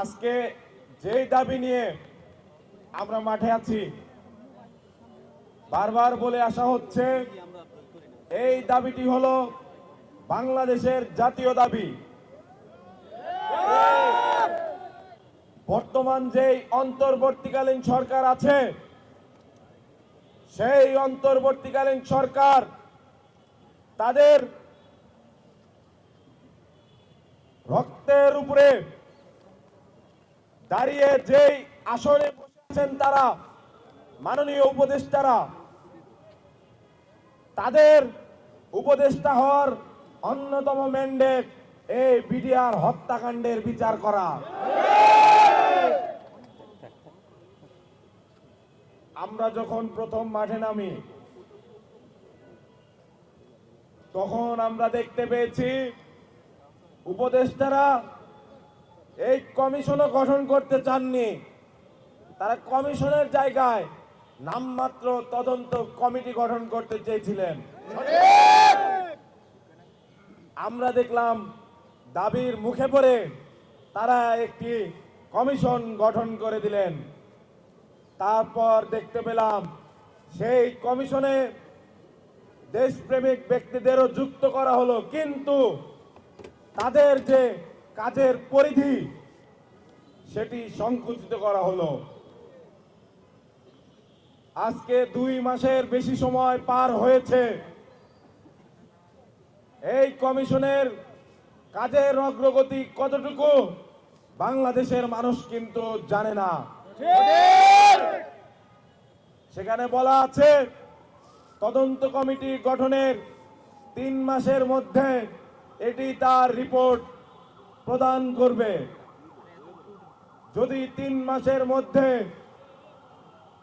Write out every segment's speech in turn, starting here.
আজকে যেই দাবি নিয়ে আমরা মাঠে আছি, বারবার বলে আসা হচ্ছে, এই দাবিটি হলো বাংলাদেশের জাতীয় দাবি। বর্তমান যেই অন্তর্বর্তীকালীন সরকার আছে, সেই অন্তর্বর্তীকালীন সরকার তাদের রক্তের উপরে দাঁড়িয়ে যেই আসনে বসে আছেন তারা, মাননীয় উপদেষ্টারা, তাদের উপদেষ্টা হওয়ার অন্যতম ম্যান্ডেট এই বিডিআর হত্যাকাণ্ডের বিচার করা। আমরা যখন প্রথম মাঠে নামি, তখন আমরা দেখতে পেয়েছি উপদেষ্টারা এই কমিশনও গঠন করতে চাননি। তারা কমিশনের জায়গায় নামমাত্র তদন্ত কমিটি গঠন করতে চেয়েছিলেন। আমরা দেখলাম দাবির মুখে পড়ে তারা একটি কমিশন গঠন করে দিলেন। তারপর দেখতে পেলাম সেই কমিশনে দেশপ্রেমিক ব্যক্তিদেরও যুক্ত করা হলো। কিন্তু তাদের যে কাজের পরিধি সেটি সংকুচিত করা হলো। আজকে দুই মাসের বেশি সময় পার হয়েছে। এই কমিশনের কাজের অগ্রগতি কতটুকু বাংলাদেশের মানুষ কিন্তু জানে না। সেখানে বলা আছে, তদন্ত কমিটি গঠনের তিন মাসের মধ্যে এটি তার রিপোর্ট প্রদান করবে। যদি তিন মাসের মধ্যে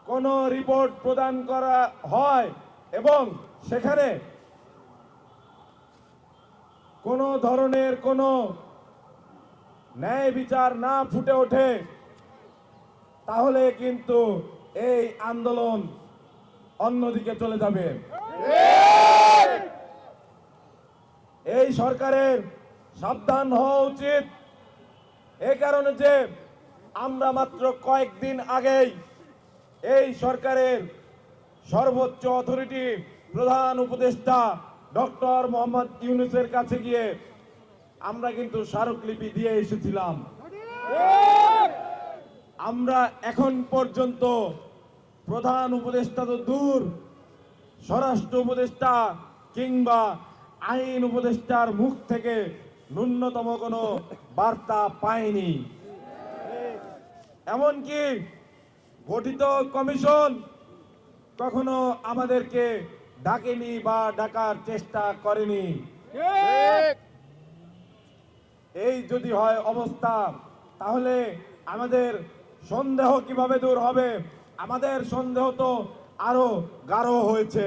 কোনো রিপোর্ট প্রদান করা হয় এবং সেখানে কোনো ধরনের কোনো ন্যায় বিচার না ফুটে ওঠে তাহলে কিন্তু এই আন্দোলন অন্যদিকে চলে যাবে। এই সরকারের সাবধান হওয়া উচিত। এই কারণে যে আমরা মাত্র কয়েকদিন আগেই এই সরকারের সর্বোচ্চ অথরিটি প্রধান উপদেষ্টা ডক্টর মোহাম্মদ ইউনুসের কাছে গিয়ে আমরা কিন্তু স্মারকলিপি দিয়ে এসেছিলাম। আমরা এখন পর্যন্ত প্রধান উপদেষ্টা তো দূর, স্বরাষ্ট্র উপদেষ্টা কিংবা আইন উপদেষ্টার মুখ থেকে ন্যূনতম কোনো বার্তা পায়নি। এমনকি গঠিত কমিশন কখনো আমাদেরকে ডাকেনি বা ডাকার চেষ্টা করেনি। এই যদি হয় অবস্থা, তাহলে আমাদের সন্দেহ কীভাবে দূর হবে? আমাদের সন্দেহ তো আরও গাঢ় হয়েছে।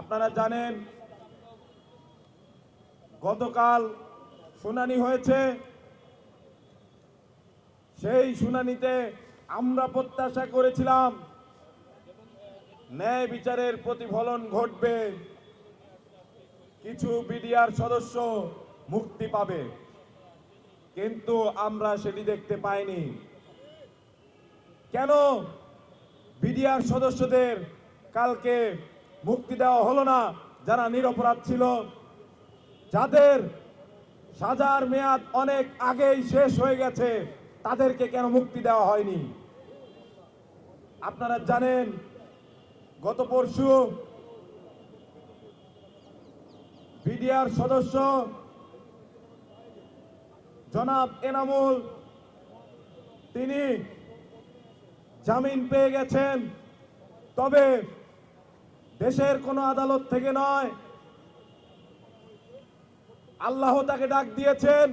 আপনারা জানেন গতকাল শুনানি হয়েছে। সেই শুনানিতে আমরা প্রত্যাশা করেছিলাম, ন্যায় বিচারের প্রতিফলন ঘটবে। কিছু বিডিআর সদস্য মুক্তি পাবে, কিন্তু আমরা সেটি দেখতে পাইনি। কেন বিডিআর সদস্যদের কালকে মুক্তি দেওয়া হলো না? যারা নিরপরাধ ছিল যাদের সাজার মেয়াদ অনেক আগেই শেষ হয়ে গেছে, তাদেরকে কেন মুক্তি দেওয়া হয়নি? আপনারা জানেন, গত পরশু বিডিআর সদস্য জনাব এনামুল, তিনি জামিন পেয়ে গেছেন। তবে দেশের কোনো আদালত থেকে নয় আল্লাহ তাকে ডাক দিয়েছেন,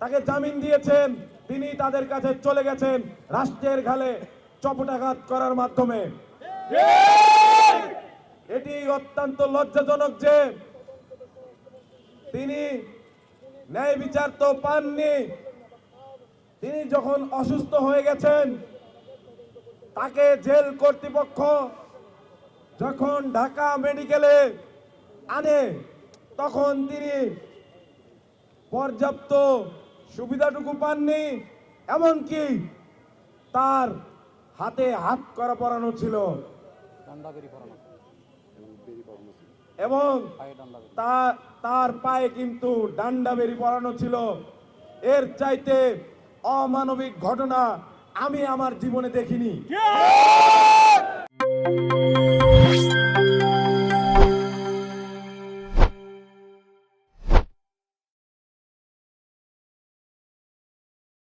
তাকে জামিন দিয়েছেন, তিনি তাদের কাছে চলে গেছেন রাষ্ট্রের ঘালে চপটাঘাত করার মাধ্যমে। এটি অত্যন্ত লজ্জাজনক যে তিনি ন্যায় বিচার তো পাননি। তিনি যখন অসুস্থ হয়ে গেছেন, তাকে জেল কর্তৃপক্ষ যখন ঢাকা মেডিকেলে আনে, তখন তিনি পর্যাপ্ত সুবিধাটুকু পাননি, এমনকি তার হাতে হাত করা পরানো ছিল। এবং তার পায়ে কিন্তু ডান্ডা বেরি পরানো ছিল। এর চাইতে অমানবিক ঘটনা আমি আমার জীবনে দেখিনি।